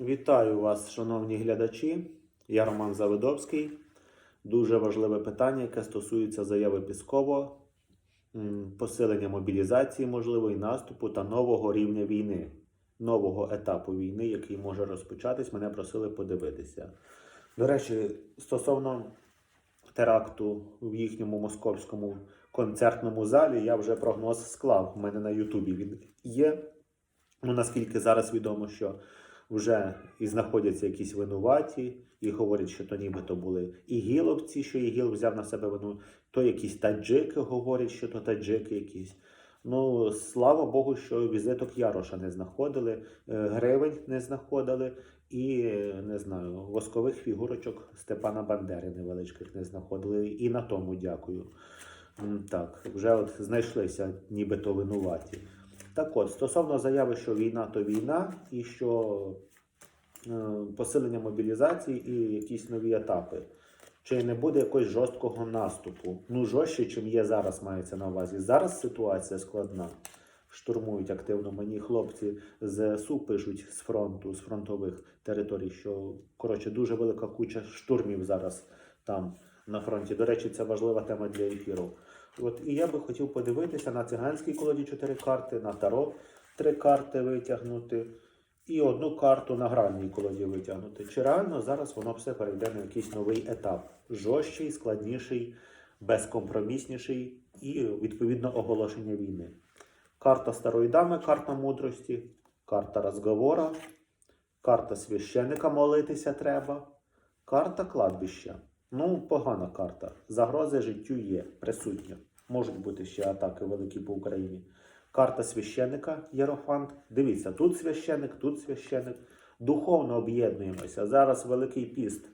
Вітаю вас, шановні глядачі. Я Роман Завидовський. Дуже важливе питання, яке стосується заяви Піскова, посилення мобілізації можливої наступу та нового рівня війни, нового етапу війни, який може розпочатись. Мене просили подивитися. До речі, стосовно теракту в їхньому московському концертному залі, я вже прогноз склав. У мене на Ютубі він є. Ну, наскільки зараз відомо, що вже і знаходяться якісь винуваті, і говорять, що то нібито були ігіловці, що ігіл взяв на себе вину, то якісь таджики говорять, що то таджики якісь. Ну, слава Богу, що візиток Яроша не знаходили, е, гривень не знаходили, і не знаю, воскових фігурочок Степана Бандери невеличких не знаходили. І на тому дякую. Так, вже от знайшлися нібито винуваті. Так от, стосовно заяви, що війна то війна, і що е, посилення мобілізації і якісь нові етапи. Чи не буде якогось жорсткого наступу? Ну, жорстче, чим є зараз, мається на увазі. Зараз ситуація складна. Штурмують активно мені хлопці з СУ пишуть з фронту, з фронтових територій, що коротше дуже велика куча штурмів зараз там на фронті. До речі, це важлива тема для ефіру. От і я би хотів подивитися на циганській колоді чотири карти, на таро три карти витягнути, і одну карту на гральній колоді витягнути. Чи реально зараз воно все перейде на якийсь новий етап? Жорсткий, складніший, безкомпромісніший і відповідно оголошення війни. Карта старої дами, карта мудрості, карта розговора, карта священика молитися треба, карта кладбища. Ну, погана карта. Загрози життю є, присутня. Можуть бути ще атаки великі по Україні. Карта священика Єрофант. Дивіться, тут священик, тут священик. Духовно об'єднуємося. Зараз Великий піст.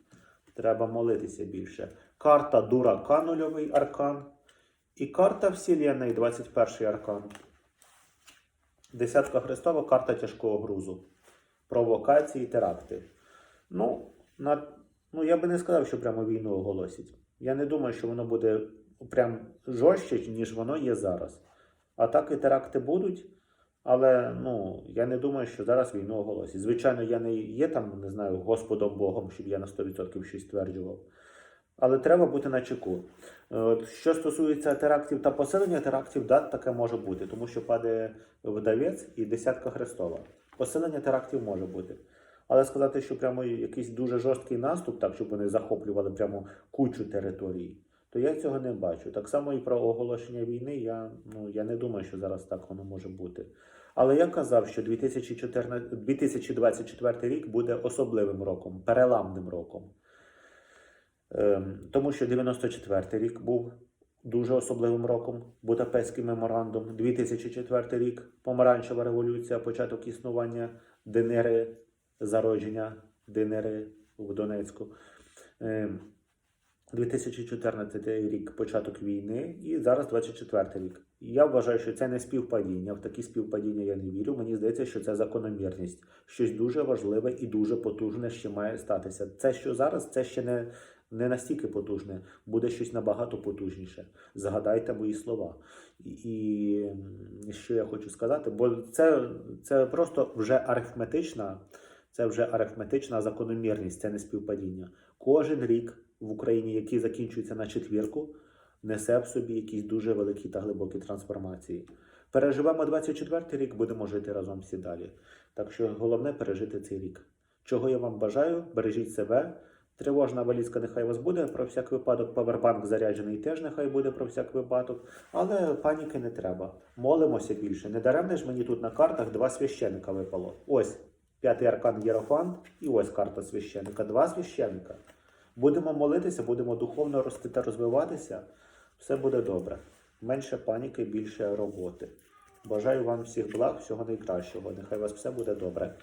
Треба молитися більше. Карта дурака нульовий аркан. І карта Вселенної, 21 аркан. Десятка Христова, карта тяжкого грузу. Провокації, теракти. Ну, на, ну, я би не сказав, що прямо війну оголосять. Я не думаю, що воно буде прям жорстче, ніж воно є зараз. Атаки, теракти будуть, але ну, я не думаю, що зараз війну оголосять. Звичайно, я не є там, не знаю, Господом Богом, щоб я на 100% щось стверджував. Але треба бути на чеку. Е, що стосується терактів та посилення терактів, да, таке може бути, тому що падає вдавець і десятка Христова. Посилення терактів може бути. Але сказати, що прямо якийсь дуже жорсткий наступ, так щоб вони захоплювали прямо кучу територій, то я цього не бачу. Так само і про оголошення війни я, ну, я не думаю, що зараз так воно може бути. Але я казав, що 2014, 2024 рік буде особливим роком, переламним роком. Ем, Тому що 94 рік був дуже особливим роком, Будапештський меморандум, 2004 рік, Помаранчева революція, початок існування ДНР, зародження ДНР в Донецьку. Ем, 2014 рік початок війни і зараз 24 рік. Я вважаю, що це не співпадіння. В такі співпадіння я не вірю. Мені здається, що це закономірність. Щось дуже важливе і дуже потужне ще має статися. Це, що зараз, це ще не, не настільки потужне, буде щось набагато потужніше. Згадайте мої слова. І, і що я хочу сказати, бо це, це просто вже арифметична, це вже арифметична закономірність, це не співпадіння. Кожен рік в Україні, який закінчується на четвірку, несе в собі якісь дуже великі та глибокі трансформації. Переживемо 24 рік, будемо жити разом всі далі. Так що головне пережити цей рік. Чого я вам бажаю, бережіть себе. Тривожна валізка нехай вас буде про всяк випадок. Павербанк заряджений теж нехай буде про всяк випадок. Але паніки не треба. Молимося більше. Не даремне ж мені тут на картах два священика випало. Ось п'ятий аркан Єрофант і ось карта священника. Два священника. Будемо молитися, будемо духовно рости та розвиватися. Все буде добре. Менше паніки, більше роботи. Бажаю вам всіх благ, всього найкращого. Нехай у вас все буде добре.